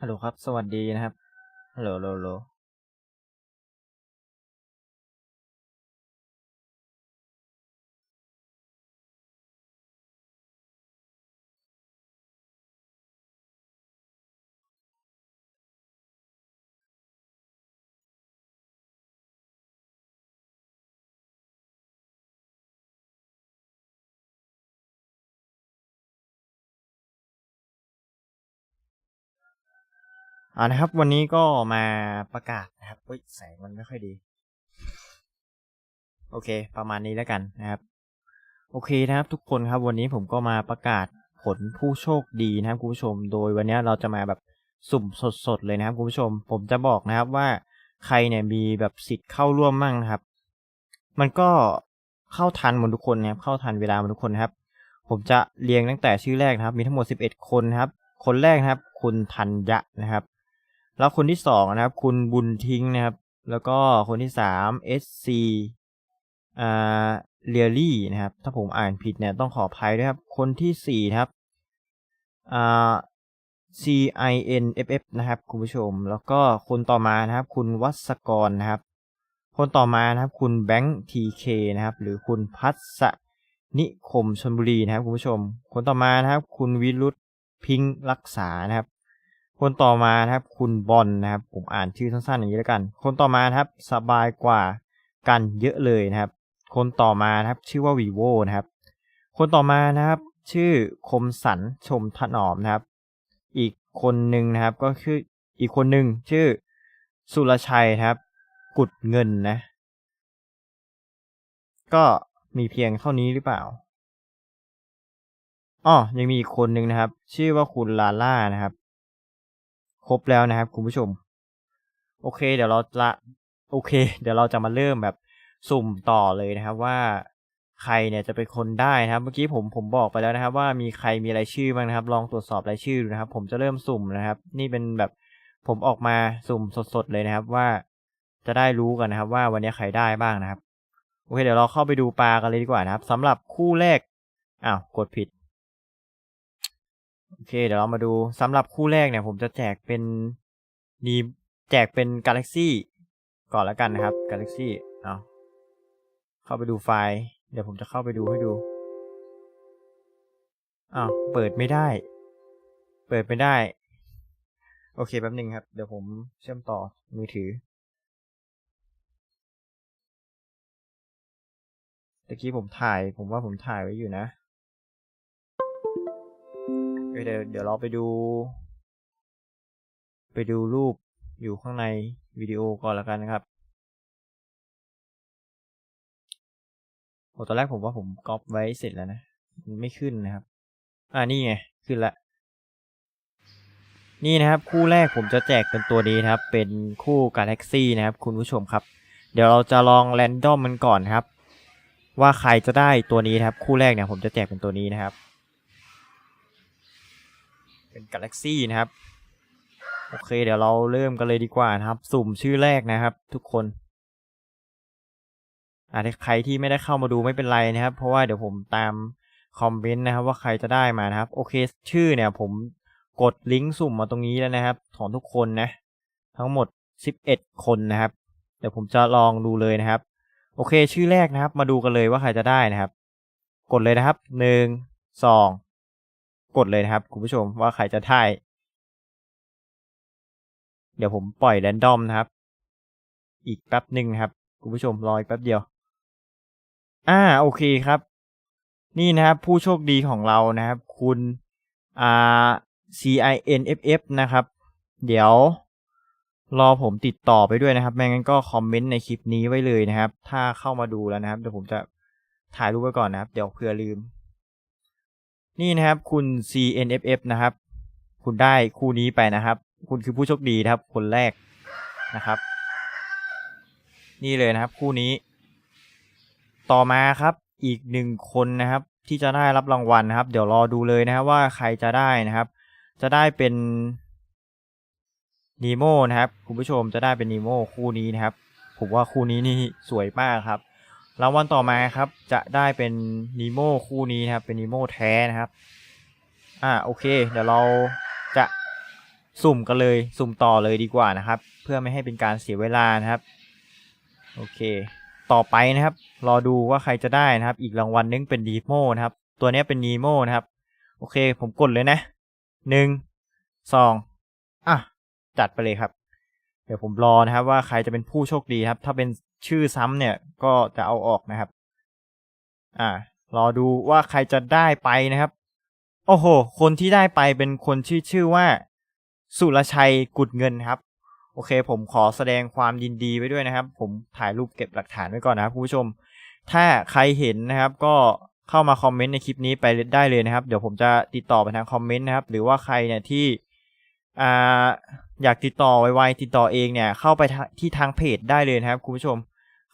ฮัลโหลครับ สวัสดีนะครับ ฮัลโหลโลโล อ่านะครับ วันนี้ก็มาประกาศนะครับเฮ้ยแสงมันไม่ค่อยดี โอเค ประมาณนี้แล้วกันนะครับ โอเคนะครับทุกคนครับ วันนี้ผมก็มาประกาศผลผู้โชคดีนะครับคุณผู้ชม โดยวันนี้เราจะมาแบบสุ่มสดๆเลยนะครับคุณผู้ชม ผมจะบอกนะครับว่าใครเนี่ยมีแบบสิทธิ์เข้าร่วมมั่งนะครับ มันก็เข้าทันหมดทุกคนนะครับ เข้าทันเวลาหมดทุกคนนะครับ ผมจะเรียงตั้งแต่ชื่อแรกนะครับ มีทั้งหมด 11 คนนะครับ คนแรกนะครับ คุณธัญญะนะครับ แล้วคนที่สองนะครับ คุณบุญทิ้งนะครับ แล้วก็คนที่สาม SC อ่าเรียลี่นะครับ ถ้าผมอ่านผิดเนี่ยต้องขออภัยด้วยครับ คนที่สี่ครับอ่า CINFF นะครับ คุณผู้ชม แล้วก็คนต่อมานะครับ คุณวัศกรนะครับ คนต่อมานะครับ คุณแบงค์ทีเคนะครับ หรือคุณพัศนิคมชนบุรีนะครับ คุณผู้ชม คนต่อมานะครับ คุณวิรุธพิงรักษานะครับ คนต่อมานะครับ คุณบอลนะครับ ผมอ่านชื่อสั้นๆอย่างนี้แล้วกัน คนต่อมานะครับสบายกว่ากันเยอะเลยนะครับ คนต่อมานะครับชื่อว่า vivo นะครับ คนต่อมานะครับ ชื่อคมสันชมถนอมนะครับ อีกคนหนึ่งนะครับก็คืออีกคนหนึ่งชื่อสุรชัยนะครับ กุดเงินนะ ก็มีเพียงเท่านี้หรือเปล่าอ๋อยังมีอีกคนหนึ่งนะครับ ชื่อว่าคุณลาล่านะครับ ครบแล้วนะครับคุณผู้ชม โอเค เดี๋ยวเราจะโอเค เดี๋ยวเราจะมาเริ่มแบบสุ่มต่อเลยนะครับว่าใครเนี่ยจะเป็นคนได้นะครับ เมื่อกี้ผมผมบอกไปแล้วนะครับ ว่ามีใครมีรายชื่อบ้างนะครับ ลองตรวจสอบรายชื่อดูนะครับ ผมจะเริ่มสุ่มนะครับ นี่เป็นแบบผมออกมาสุ่มสดๆเลยนะครับ ว่าจะได้รู้กันนะครับ ว่าวันนี้ใครได้บ้างนะครับโอเคเดี๋ยวเราเข้าไปดูปลากันเลยดีกว่านะครับสำหรับคู่แรกอ้าวกดผิด โอเค เดี๋ยวเรามาดูสำหรับคู่แรกเนี่ย ผมจะแจกเป็นนีแจกเป็น Galaxy ก่อนแล้วกันนะครับ Galaxy เอาเข้าไปดูไฟล์ เดี๋ยวผมจะเข้าไปดูให้ดูอ้าวเปิดไม่ได้ เปิดไม่ได้ โอเคแป๊บหนึ่งครับ เดี๋ยวผมเชื่อมต่อมือถือตะกี้ผมถ่าย ผมว่าผมถ่ายไว้อยู่นะ เดี๋ยวเดี๋ยวเราไปดู ไปดูรูปอยู่ข้างในวิดีโอก่อนแล้วกันนะครับโอ้ตอนแรกผมว่าผมก๊อปไว้เสร็จแล้วนะไม่ขึ้นนะครับ อ่านี่ไง ขึ้นละ นี่นะครับ คู่แรกผมจะแจกเป็นตัวนี้นะครับ เป็นคู่ Galaxy นะครับ คุณผู้ชมครับ เดี๋ยวเราจะลองแรนดอมมันก่อนครับ ว่าใครจะได้ตัวนี้นครับ คู่แรกเนี่ยผมจะแจกเป็นตัวนี้นะครับ เป็น Galaxy นะครับ โอเค เดี๋ยวเราเริ่มกันเลยดีกว่านะครับ สุ่มชื่อแรกนะครับ ทุกคนอาจจะใครที่ไม่ได้เข้ามาดูไม่เป็นไรนะครับ เพราะว่าเดี๋ยวผมตามคอมเมนต์นะครับ ว่าใครจะได้มานะครับ โอเค ชื่อเนี่ย ผมกดลิงก์สุ่มมาตรงนี้แล้วนะครับของทุกคนนะ ทั้งหมด 11 คนนะครับ เดี๋ยวผมจะลองดูเลยนะครับ โอเค ชื่อแรกนะครับ มาดูกันเลยว่าใครจะได้นะครับ กดเลยนะครับหนึ่งสอง กดเลยนะครับ คุณผู้ชมว่าใครจะได้เดี๋ยวผมปล่อยแรนดอมนะครับ อีกแป๊บหนึ่งครับ คุณผู้ชมรออีกแป๊บเดียว อ่าโอเคครับ นี่นะครับผู้โชคดีของเรานะครับ คุณอ่า CINFF นะครับ เดี๋ยวรอผมติดต่อไปด้วยนะครับ ไม่งั้นก็คอมเมนต์ในคลิปนี้ไว้เลยนะครับ ถ้าเข้ามาดูแล้วนะครับ เดี๋ยวผมจะถ่ายรูปไว้ก่อนนะครับ เดี๋ยวเผื่อลืม นี่นะครับคุณ CNFF นะครับ คุณได้คู่นี้ไปนะครับ คุณคือผู้โชคดีนะครับ คนแรกนะครับ นี่เลยนะครับคู่นี้ ต่อมาครับอีกหนึ่งคนนะครับ ที่จะได้รับรางวัลนะครับ เดี๋ยวรอดูเลยนะครับว่าใครจะได้นะครับ จะได้เป็นนีโมนะครับ คุณผู้ชมจะได้เป็นนีโมคู่นี้นะครับ ผมว่าคู่นี้นี่สวยมากครับ รางวัลต่อมาครับ จะได้เป็นนีโมคู่นี้นะครับ เป็นนีโมแท้นะครับ อ่าโอเค เดี๋ยวเราจะสุ่มกันเลย สุ่มต่อเลยดีกว่านะครับ เพื่อไม่ให้เป็นการเสียเวลานะครับ โอเค ต่อไปนะครับ รอดูว่าใครจะได้นะครับ อีกรางวัลนึงเป็นดีโมนะครับ ตัวนี้เป็นนีโมนะครับ โอเค ผมกดเลยนะหนึ่งสองอะจัดไปเลยครับ เดี๋ยวผมรอนะครับว่าใครจะเป็นผู้โชคดีครับ ถ้าเป็น ชื่อซ้ำเนี่ยก็จะเอาออกนะครับ อ่ารอดูว่าใครจะได้ไปนะครับ โอ้โห คนที่ได้ไปเป็นคนชื่ชื่อว่า สุรชัยกุดเงินครับ โอเค ผมขอแสดงความยินดีไว้ด้วยนะครับ ผมถ่ายรูปเก็บหลักฐานไว้ก่อนนะครับคุณผู้ชม ถ้าใครเห็นนะครับ ก็เข้ามาคอมเมนต์ในคลิปนี้ไปได้เลยนะครับ เดี๋ยวผมจะติดต่อไปทางคอมเมนต์นะครับ หรือว่าใครเนี่ยที่อ่าอยากติดต่อไวๆติดต่อเองเนี่ยเข้าไปที่ทางเพจได้เลยนะครับคุณผู้ชม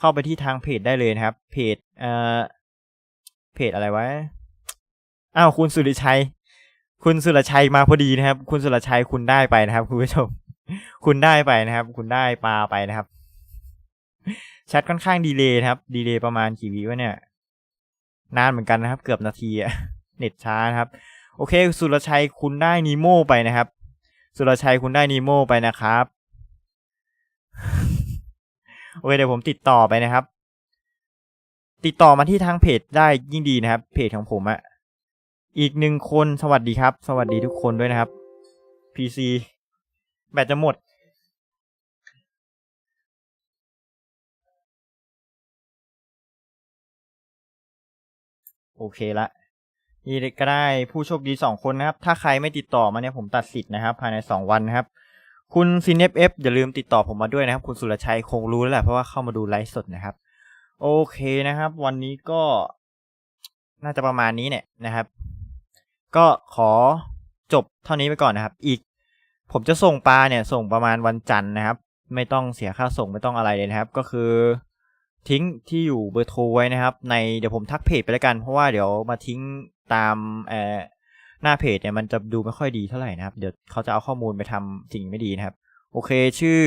เข้าไปที่ทางเพจได้เลยนะครับ เพจเอ่อเพจอะไรวะอ้าวคุณสุริชัย คุณสุรชัยมาพอดีนะครับ คุณสุรชัยคุณได้ไปนะครับคุณผู้ชม คุณได้ไปนะครับ คุณได้ปลาไปนะครับแชทค่อนข้างดีเลยนะครับ ดีเลยประมาณกี่วิวะเนี่ย นานเหมือนกันนะครับ เกือบนาทีอะเน็ตช้านะครับ โอเค สุรชัยคุณได้นีโมไปนะครับ สุรชัยคุณได้นีโมไปนะครับ โอเคเดี๋ยวผมติดต่อไปนะครับ ติดต่อมาที่ทางเพจได้ยิ่งดีนะครับ เพจของผมอะอีกหนึ่งคนสวัสดีครับ สวัสดีทุกคนด้วยนะครับ PC แบตจะหมด โอเคละนี่ก็ได้ผู้โชคดีสองคนนะครับ ถ้าใครไม่ติดต่อมาเนี่ยผมตัดสิทธิ์นะครับ ภายในสองวันนะครับ คุณซีเนฟเอฟอย่าลืมติดต่อผมมาด้วยนะครับ คุณสุรชัยคงรู้แล้วแหละเพราะว่าเข้ามาดูไลฟ์สดนะครับ โอเคนะครับ วันนี้ก็น่าจะประมาณนี้เนี่ยนะครับ ก็ขอจบเท่านี้ไปก่อนนะครับ อีก ผมจะส่งปลาเนี่ย ส่งประมาณวันจันทร์นะครับ ไม่ต้องเสียค่าส่งไม่ต้องอะไรเลยนะครับ ก็คือทิ้งที่อยู่เบอร์โทรไว้นะครับ ในเดี๋ยวผมทักเพจไปแล้วกัน เพราะว่าเดี๋ยวมาทิ้งตามเอ่อ หน้าเพจเนี่ยมันจะดูไม่ค่อยดีเท่าไหร่นะครับ เดี๋ยวเขาจะเอาข้อมูลไปทำสิ่งไม่ดีนะครับ โอเคชื่อ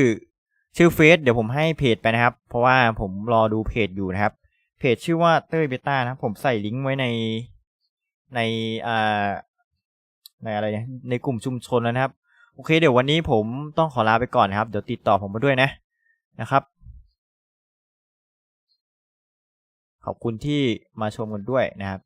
ชื่อเฟซเดี๋ยวผมให้เพจไปนะครับ เพราะว่าผมรอดูเพจอยู่นะครับ เพจชื่อว่าเต้ยเบต้านะครับ ผมใส่ลิงก์ไว้ในในอ่าในอะไรเนี่ยในกลุ่มชุมชนแล้วนะครับ โอเค เดี๋ยววันนี้ผมต้องขอลาไปก่อนนะครับ เดี๋ยวติดต่อผมมาด้วยนะนะครับ ขอบคุณที่มาชมกันด้วยนะครับ